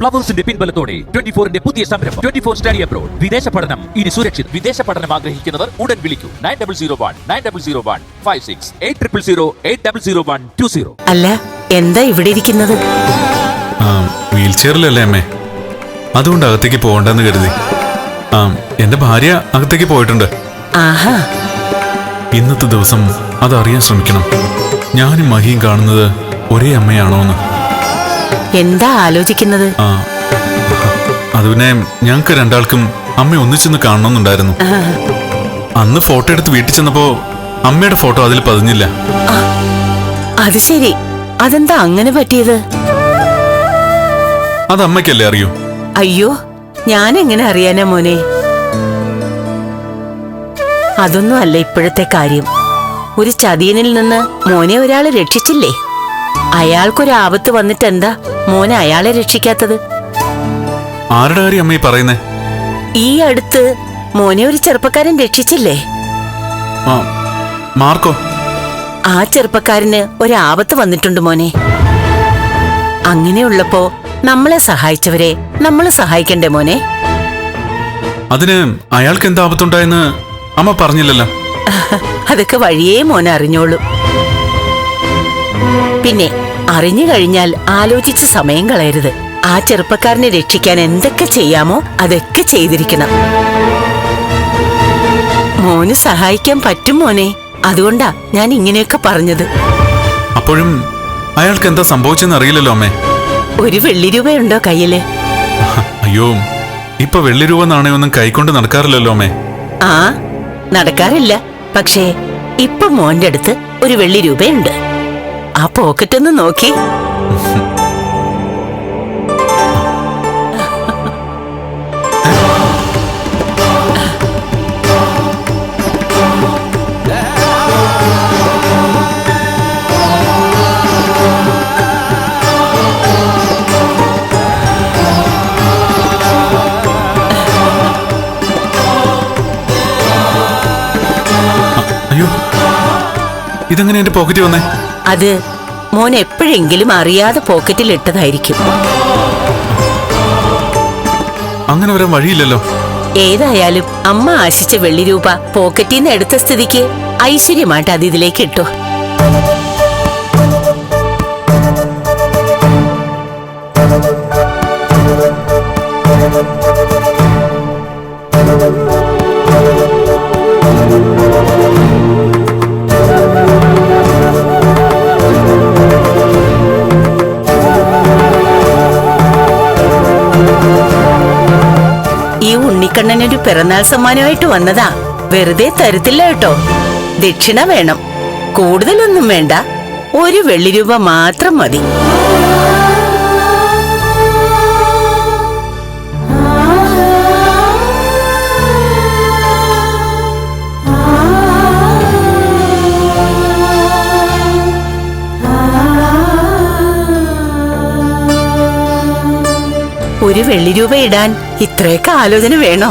പ്ലവേഴ്സിന്റെ പിൻബലത്തോടെ twenty ഫോറിന്റെ പുതിയ സംരംഭം. Twenty four study abroad. വിദേശ പഠനം. ഇനി സുരക്ഷിത്. വിദേശ പഠനം ആഗ്രഹിക്കുന്നവർ ഉടൻ വിളിക്കൂ. Nine double zero one nine double zero one five six eight triple zero eight double zero one two zero. അല്ല എന്താ ഇവിടെ ഇരിക്കുന്നത്? ആ വീൽ ചെയറിലല്ലേ അമ്മേ? അതുകൊണ്ട് അകത്തേക്ക് പോകണ്ടെന്ന് കരുതി. ആ എന്റെ ഭാര്യ അകത്തേക്ക് പോയിട്ടുണ്ട്. ആഹാ. ഇന്നത്തെ ദിവസം അതറിയാൻ ശ്രമിക്കണം. ഞാനും മഹിയും കാണുന്നത് ഒരേ അമ്മയാണോ എന്ന് എന്താ ആലോചിക്കുന്നത്? അത് പിന്നെ ഞങ്ങൾക്ക് രണ്ടാൾക്കും അമ്മ ഒന്നിച്ചെന്ന് കാണണമെന്നുണ്ടായിരുന്നു. അന്ന് ഫോട്ടോ എടുത്ത് വീട്ടിൽ ചെന്നപ്പോ അമ്മയുടെ ഫോട്ടോ അതിൽ പതിഞ്ഞില്ല. അത് ശരി. അതെന്താ അങ്ങനെ പറ്റിയത്? അത് അമ്മയ്ക്കല്ലേ അറിയൂ. അയ്യോ ഞാൻ എങ്ങനെ അറിയാനാ മോനെ? അതൊന്നും അല്ല ഇപ്പോഴത്തെ കാര്യം. ഒരു ചതിയനിൽ നിന്ന് മോനെ ഒരാൾ രക്ഷിച്ചില്ലേ? അയാൾക്കൊരു ആപത്ത് വന്നിട്ട് എന്താ മോനെ അയാളെ രക്ഷിക്കാത്തത്. ആരുടെ കാര്യം അമ്മ ഈ പറയുന്നേ? ഈ അടുത്ത് മോനെ ഒരു ചെറുപ്പക്കാരൻ രക്ഷിച്ചില്ലേ? ആ മാർക്കോ? ആ ചെറുപ്പക്കാരന് ഒരു ആപത്ത് വന്നിട്ടുണ്ട് മോനെ. അങ്ങനെയുള്ളപ്പോ നമ്മളെ സഹായിച്ചവരെ നമ്മൾ സഹായിക്കണ്ടേ മോനെ? അതിന് അയാൾക്ക് എന്താപത്തുണ്ടായെന്ന് അമ്മ പറഞ്ഞില്ലല്ലോ. അതൊക്കെ വഴിയേ മോനെ അറിഞ്ഞോളൂ. പിന്നെ അറിഞ്ഞു കഴിഞ്ഞാൽ ആലോചിച്ച് സമയം കളയരുത്. ആ ചെറുപ്പക്കാരനെ രക്ഷിക്കാൻ എന്തൊക്കെ ചെയ്യാമോ അതൊക്കെ ചെയ്തിരിക്കണം. മോന് സഹായിക്കാൻ പറ്റും മോനെ. അതുകൊണ്ടാ ഞാൻ ഇങ്ങനെയൊക്കെ പറഞ്ഞത്. അപ്പോഴും അയാൾക്ക് എന്താ സംഭവിച്ചെന്ന് അറിയില്ലല്ലോ അമ്മേ. ഒരു വെള്ളി രൂപയുണ്ടോ കയ്യിൽ? അയ്യോ ഇപ്പൊ വെള്ളി രൂപ നാണയമൊന്നും കൈക്കൊണ്ട് നടക്കാറില്ലല്ലോ അമ്മേ. ആ നടക്കാറില്ല. പക്ഷേ ഇപ്പൊ മോന്റെ അടുത്ത് ഒരു വെള്ളി രൂപയുണ്ട്. ആ പോക്കറ്റ് ഒന്ന് നോക്കി. ഇതെങ്ങനെ എന്റെ പോക്കറ്റ് വന്നേ? അത് മോൻ എപ്പോഴെങ്കിലും അറിയാതെ പോക്കറ്റിൽ ഇട്ടതായിരിക്കും അങ്ങനെ വരാൻ വഴിയില്ലല്ലോ. ഏതായാലും അമ്മ ആശിച്ച വെള്ളി രൂപ പോക്കറ്റിൽ നിന്ന് എടുത്ത സ്ഥിതിക്ക് ഐശ്വര്യമായിട്ട് അത് ഇതിലേക്ക് ഇട്ടു. ഈ ഉണ്ണിക്കണ്ണനൊരു പിറന്നാൾ സമ്മാനമായിട്ട് വന്നതാ. വെറുതെ തരത്തില്ല കേട്ടോ. ദക്ഷിണ വേണം. കൂടുതലൊന്നും വേണ്ട. ഒരു വെള്ളി രൂപ മാത്രം മതി. ഒരു വെള്ളി രൂപ ഇടാൻ ഇത്രയൊക്കെ ആലോചന വേണോ?